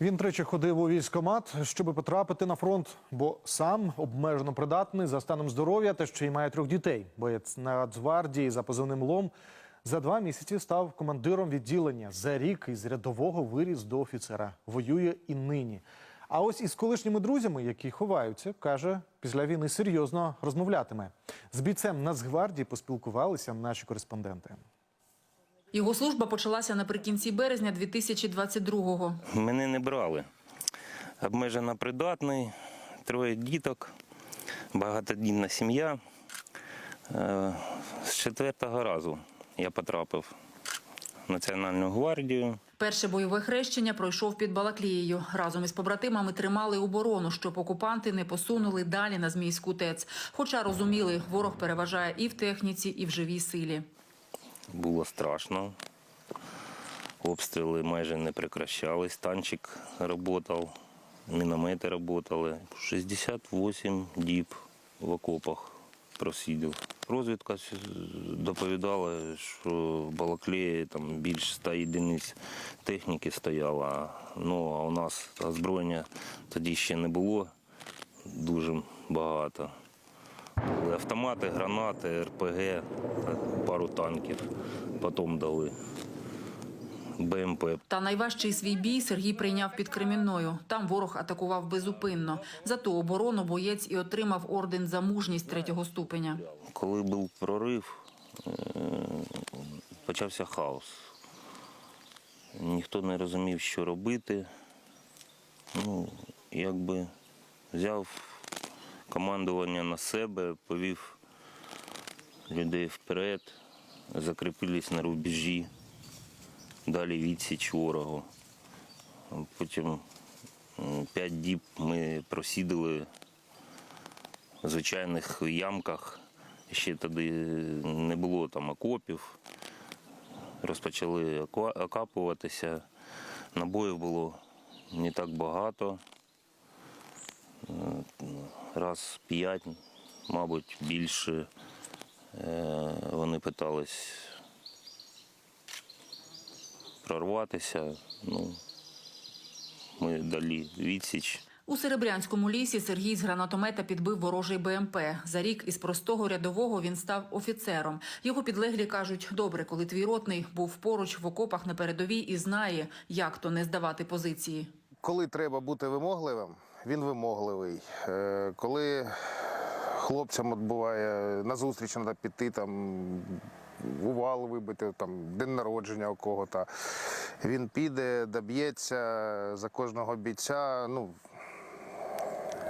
Він тричі ходив у військкомат, щоб потрапити на фронт, бо сам обмежено придатний за станом здоров'я та ще й має трьох дітей. Боєць Нацгвардії за позивним лом за два місяці став командиром відділення. За рік із рядового виріс до офіцера. Воює і нині. А ось із колишніми друзями, які ховаються, каже, після війни серйозно розмовлятиме. З бійцем Нацгвардії поспілкувалися наші кореспонденти. Його служба почалася наприкінці березня 2022-го. Мене не брали. Обмежено придатний, троє діток, багатодітна сім'я. Е, З четвертого разу я потрапив в Національну гвардію. Перше бойове хрещення пройшов під Балаклією. Разом із побратимами тримали оборону, щоб окупанти не посунули далі на Змійську ТЕЦ. Хоча розуміли, ворог переважає і в техніці, і в живій силі. Було страшно. Обстріли майже не прекращались. Танчик працював, міномети працювали. 68 діб в окопах просидів. Розвідка доповідала, що в Балаклеї там більш 100 єдиниць техніки стояло. Ну а у нас озброєння тоді ще не було дуже багато. Були автомати, гранати, РПГ, танків. Потім дали БМП. Та найважчий свій бій Сергій прийняв під Кремінною. Там ворог атакував безупинно. За ту оборону боєць і отримав орден за мужність третього ступеня. Коли був прорив, е, почався хаос. Ніхто не розумів, що робити. Ну, якби взяв командування на себе, повів людей вперед, закріпились на рубежі, далі відсіч ворогу. Потім п'ять діб ми просідали в звичайних ямках. Ще тоді не було там окопів. Розпочали окапуватися. Набоїв було не так багато. Е, Раз п'ять, мабуть, більше. Е, Вони питались прорватися. Ну, ми дали відсіч. У Серебрянському лісі Сергій з гранатомета підбив ворожий БМП. За рік із простого рядового він став офіцером. Його підлеглі кажуть, добре, коли твій ротний був поруч в окопах на передовій і знає, як то не здавати позиції. Коли треба бути вимогливим, він вимогливий. Е, Коли хлопцям от буває на зустріч треба піти, там увал вибити, там день народження у кого-то. Він піде, доб'ється за кожного бійця. Ну,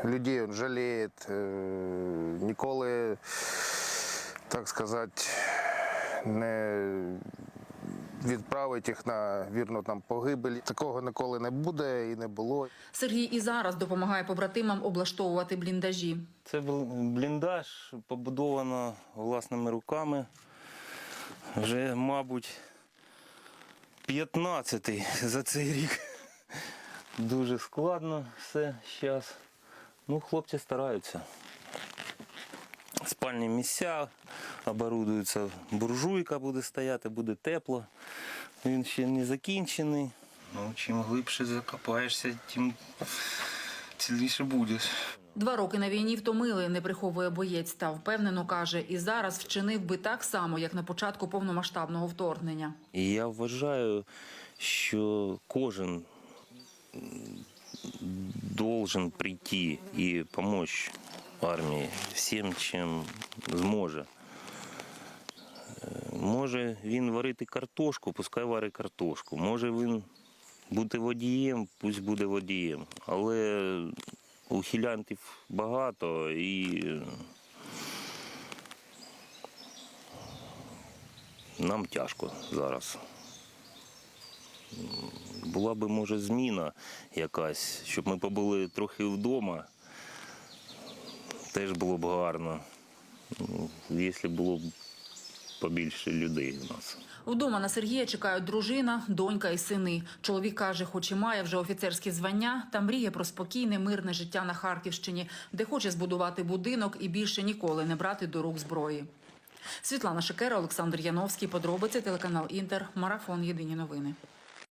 людей він жаліє, е, ніколи, так сказати, не відправить їх на вірну там погибель. Такого ніколи не буде і не було. Сергій і зараз допомагає побратимам облаштовувати бліндажі. Це бліндаж побудовано власними руками. Вже, мабуть, 15-й за цей рік. Дуже складно все зараз. Ну, хлопці стараються. Спальні місця оборудуються, буржуйка буде стояти, буде тепло. Він ще не закінчений. Ну, чим глибше закопаєшся, тим ціліше будеш. Два роки на війні втомили, не приховує боєць та впевнено каже, і зараз вчинив би так само, як на початку повномасштабного вторгнення. І я вважаю, що кожен должен прийти і допомогти армії всім, чим зможе. Е, Може він варити картошку, пускай варить картошку. Може він бути водієм, пусть буде водієм. Але ухилянтів багато і нам тяжко зараз. Була би, може, зміна якась, щоб ми побули трохи вдома. Теж було б гарно, Ну, якщо було б побільше людей у нас. Вдома на Сергія чекають дружина, донька і сини. Чоловік каже, хоч і має вже офіцерські звання, та мріє про спокійне, мирне життя на Харківщині, де хоче збудувати будинок і більше ніколи не брати до рук зброї. Світлана Шикера, Олександр Яновський. Подробиці телеканал Інтер. Марафон. Єдині новини.